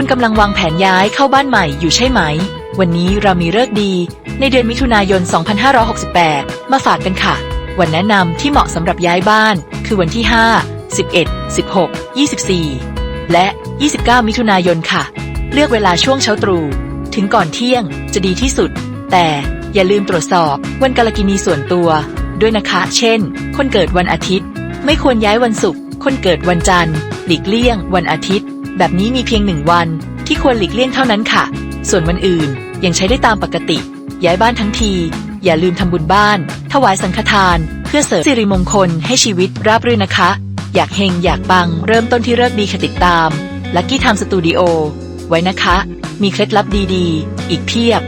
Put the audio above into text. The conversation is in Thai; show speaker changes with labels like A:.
A: คุณกำลังวางแผนย้ายเข้าบ้านใหม่อยู่ใช่ไหม วันนี้เรามีเลิกดี ในเดือนมิถุนายน 2568 มาฝากกันค่ะ วันแนะนำที่เหมาะสำหรับย้ายบ้าน คือวันที่ 5 11 16 24 และ 29 มิถุนายนค่ะ เลือกเวลาช่วงเช้าตรู่ถึงก่อนเที่ยงจะดีที่สุด แต่อย่าลืมตรวจสอบวันกาลกินีส่วนตัว ด้วยนะคะ เช่น คนเกิดวันอาทิตย์ ไม่ควรย้ายวันศุกร์ คนเกิดวันจันทร์ หลีกเลี่ยง วันอาทิตย์ แบบนี้มีเพียงหนึ่งวัน ที่ควรหลีกเลี่ยงเท่านั้นค่ะ ส่วนวันอื่นยังใช้ได้ตามปกติ ย้ายบ้านทั้งที อย่าลืมทำบุญบ้าน ถวายสังฆทาน เพื่อเสริมสิริมงคลให้ชีวิตราบรื่นนะคะ อยากเฮงอยากปัง เริ่มต้นที่เลิกดีค่ะติดตามลัคกี้ทม์สตูดิโอไว้นะคะ มีเคล็ดลับดีๆ อีกเพียบ